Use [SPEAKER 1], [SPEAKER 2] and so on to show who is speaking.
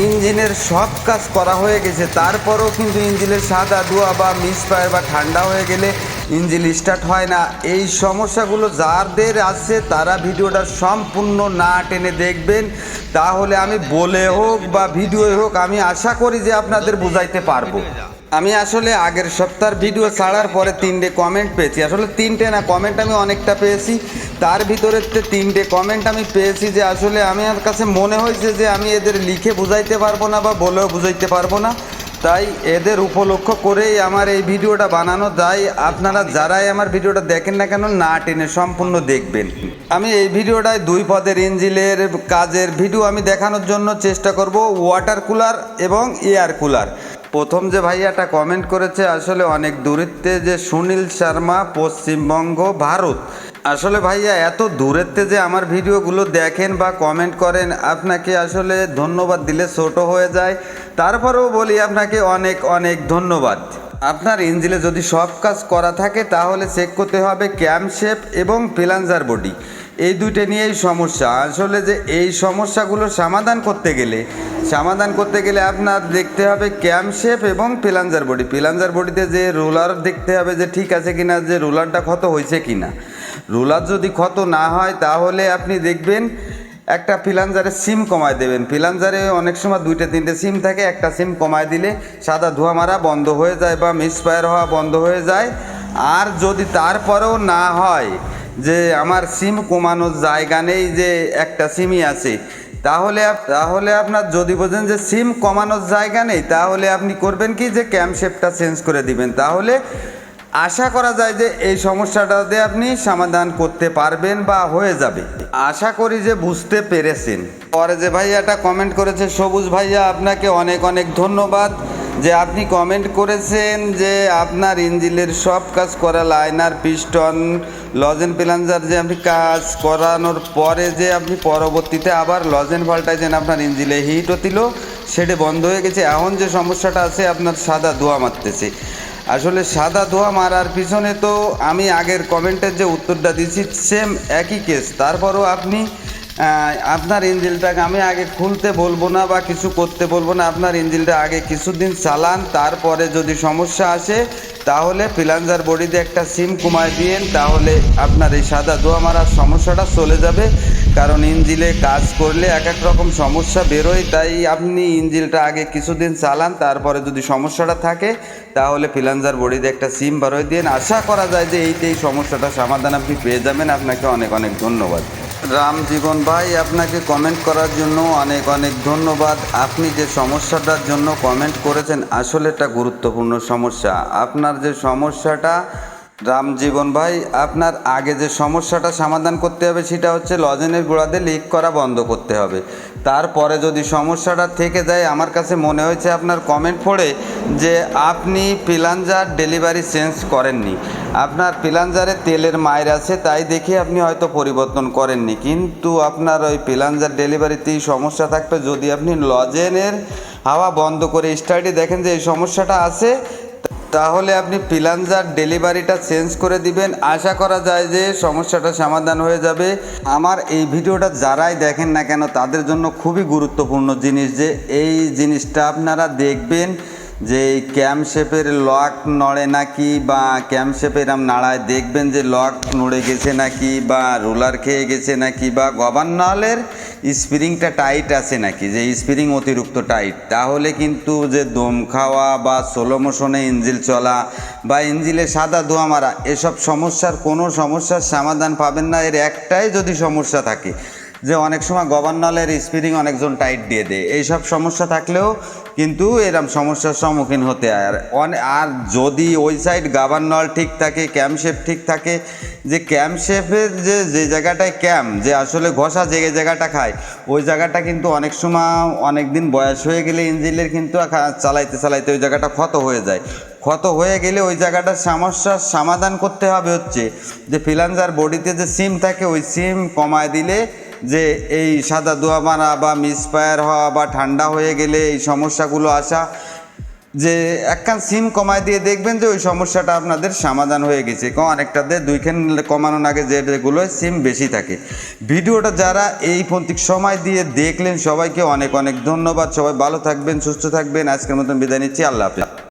[SPEAKER 1] ইঞ্জিনের সব কাজ করা হয়ে গেছে। তারপরও কিন্তু ইঞ্জিনের সাদা ধোয়া বা মিসফায়ার বা ঠান্ডা হয়ে গেলে ইঞ্জিন স্টার্ট হয় না। এই সমস্যাগুলো যাদের আছে, তারা ভিডিওটা সম্পূর্ণ না টেনে দেখবেন। তাহলে আমি বলে হোক বা ভিডিও হোক, আমি আশা করি যে আপনাদের বোঝাইতে পারব। আমি আসলে আগের সপ্তাহের ভিডিও ছাড়ার পরে তিনটে কমেন্ট পেয়েছি। আসলে তিনটে না কমেন্ট আমি অনেকটা পেয়েছি। তার ভিতরে তিনটে কমেন্ট আমি পেয়েছি যে আসলে আমি আমার কাছে মনে হয়েছে যে আমি এদের লিখে বুঝাইতে পারব না বা বলেও বুঝাইতে পারব না। তাই এদের উপলক্ষ করেই আমার এই ভিডিওটা বানানো তাই আপনারা যারাই আমার ভিডিওটা দেখেন না কেন, না টেনে সম্পূর্ণ দেখবেন। আমি এই ভিডিওটায় দুই পদের ইঞ্জিনের কাজের ভিডিও আমি দেখানোর জন্য চেষ্টা করব ওয়াটার কুলার এবং এয়ার কুলার প্রথম যে ভাইয়াটা কমেন্ট করেছে আসলে অনেক দূরত্বে যে সুনীল শর্মা, পশ্চিমবঙ্গ, ভারত। আসলে ভাইয়া, এত দূরেতে যে আমার ভিডিওগুলো দেখেন বা কমেন্ট করেন, আপনাকে আসলে ধন্যবাদ দিলে ছোট হয়ে যায়। তারপরেও বলি আপনাকে অনেক অনেক ধন্যবাদ। আপনার ইঞ্জিনে যদি সব কাজ করা থাকে, তাহলে চেক করতে হবে ক্যাম শেপ এবং প্লাঞ্জার বডি এই দুইটা নিয়েই সমস্যা। আসলে যে এই সমস্যাগুলো সমাধান করতে গেলে, সমাধান করতে গেলে আপনার দেখতে হবে ক্যাম শেপ এবং প্লাঞ্জার বডি প্লাঞ্জার বডিতে যে রোলার দেখতে হবে যে ঠিক আছে কিনা, যে রোলারটা ক্ষত হয়েছে কিনা। রোলার যদি ক্ষত না হয়, তাহলে আপনি দেখবেন একটা ফিলাঞ্জারে সিম কমায় দেবেন। ফিলাঞ্জারে অনেক সময় দুইটা, তিনটে সিম থাকে, একটা সিম কমায় দিলে সাদা ধোয়া মারা বন্ধ হয়ে যায় বা মিসফায়ার হওয়া বন্ধ হয়ে যায়। আর যদি তারপরেও না হয় যে আমার সিম কমানোর জায়গা নেই যে একটা সিমই আছে। তাহলে তাহলে আপনার যদি বোঝেন যে সিম কমানোর জায়গা নেই, তাহলে আপনি করবেন কি যে ক্যাম শেপটা চেঞ্জ করে দিবেন। তাহলে আশা করা যায় যে এই সমস্যাটাতে আপনি সমাধান করতে পারবেন বা হয়ে যাবে। আশা করি যে বুঝতে পেরেছেন। পরে যে ভাইয়াটা কমেন্ট করেছে, সবুজ ভাইয়া, আপনাকে অনেক অনেক ধন্যবাদ। যে আপনি কমেন্ট করেছেন যে আপনার ইঞ্জিনের সব কাজ করা লাইনার পিস্টন লজেন প্লাঞ্জার যে আপনি কাজ করানোর পরে যে আপনি পরবর্তীতে আবার লজেন পাল্টাইছেন, আপনার ইঞ্জিনে হিট হতিল সেটা বন্ধ হয়ে গেছে। এখন যে সমস্যাটা আছে, আপনার সাদা ধোয়া মারতেছে। আসলে সাদা ধোয়া মারার পিছনে তো আমি আগের কমেন্টের যে উত্তরটা দিচ্ছি সেম একই কেস তারপরও আপনি আপনার ইঞ্জিলটাকে আমি আগে খুলতে বলব না বা কিছু করতে বলব না। আপনার ইঞ্জিলটা আগে কিছুদিন চালান, তারপরে যদি সমস্যা আসে, তাহলে প্লাঞ্জার বডিতে একটা সিম কমায় দিয়েন, তাহলে আপনার এই সাদা ধোয়া মারার সমস্যাটা চলে যাবে। কারণ ইঞ্জিলে কাজ করলে এক এক রকম সমস্যা বেরোয়, তাই আপনি ইঞ্জিলটা আগে কিছুদিন চালান, তারপরে যদি সমস্যাটা থাকে, তাহলে ফিলাঞ্জার বডিতে একটা সিম বারোয় দিন আশা করা যায় যে এইতে এই সমস্যাটা সমাধান আপনি পেয়ে যাবেন। আপনাকে অনেক অনেক ধন্যবাদ। রাম জীবন ভাই, আপনাকে কমেন্ট করার জন্য অনেক অনেক ধন্যবাদ। আপনি যে সমস্যাটার জন্য কমেন্ট করেছেন আসলে এটা গুরুত্বপূর্ণ সমস্যা। আপনার যে সমস্যাটা রাম জীবন ভাই, আপনার আগে যে সমস্যাটা সমাধান করতে হবে সেটা হচ্ছে লজেনের গোড়াতে লিক করা বন্ধ করতে হবে। তারপরে যদি সমস্যাটা থেকে যায়, আমার কাছে মনে হয়েছে আপনার কমেন্ট পড়ে যে আপনি প্লাঞ্জার ডেলিভারি চেঞ্জ করেননি। আপনার প্লাঞ্জারে তেলের মায়ের আছে, তাই দেখে আপনি হয়তো পরিবর্তন করেননি। কিন্তু আপনার ওই প্লাঞ্জার ডেলিভারিতেই সমস্যা থাকবে যদি আপনি লজেনের হাওয়া বন্ধ করে স্টার্টে দেখেন যে এই সমস্যাটা আছে তাহলে আপনি প্লাঞ্জার ডেলিভারিটা চেঞ্জ করে দিবেন। আশা করা যায় যে সমস্যাটা সমাধান হয়ে যাবে। আমার এই ভিডিওটা যারাই দেখেন না কেন, তাদের জন্য খুবই গুরুত্বপূর্ণ জিনিস যে এই জিনিসটা আপনারা দেখবেন যে এই ক্যাম শেপের লক নড়ে নাকি বা ক্যাম শেপের আম নাড়ায় দেখবেন যে লক নড়ে গেছে নাকি বা রোলার খেয়ে গেছে নাকি বা গভর্নলের স্প্রিংটা টাইট আছে নাকি? যে স্প্রিং অতিরিক্ত টাইট। তাহলে কিন্তু যে দম খাওয়া বা সোলো মোশনে ইঞ্জিল চলা বা ইঞ্জিলে সাদা ধোয়া মারা, এসব সমস্যার কোনো সমস্যার সমাধান পাবেন না। এর একটাই যদি সমস্যা থাকে যে অনেক সময় গভর্নলের স্প্রিং অনেকজন টাইট দিয়ে দেয়। এইসব সমস্যা থাকলেও কিন্তু এরম সমস্যার সম্মুখীন হতে হয়। আর যদি ওই সাইড গভর্নল ঠিক থাকে ক্যাম শেপ ঠিক থাকে, যে ক্যাম শেপের যে যে জায়গাটায় ক্যাম্প যে আসলে ঘষা যে জায়গাটা খায়, ওই জায়গাটা কিন্তু অনেক সময় অনেক দিন বয়স হয়ে গেলে ইঞ্জিনের কিন্তু চালাইতে চালাইতে ওই জায়গাটা ক্ষত হয়ে যায়। ক্ষত হয়ে গেলে ওই জায়গাটার সমস্যার সমাধান করতে হবে হচ্ছে যে, ফিলান্সার বডিতে যে সিম থাকে, ওই সিম কমায় দিলে যে এই সাদা দোয়া মারা বা মিসফায়ার হওয়া বা ঠান্ডা হয়ে গেলে এই সমস্যাগুলো আসা, যে একখান সিম কমায় দিয়ে দেখবেন যে ওই সমস্যাটা আপনাদের সমাধান হয়ে গেছে। অনেকটাতে দুইখান কমানোর আগে যেগুলো সিম বেশি থাকে। ভিডিওটা যারা এই পন্থিক সময় দিয়ে দেখলেন, সবাইকে অনেক অনেক ধন্যবাদ। সবাই ভালো থাকবেন, সুস্থ থাকবেন। আজকের মতন বিদায় নিচ্ছি। আল্লাহ হাফিজ।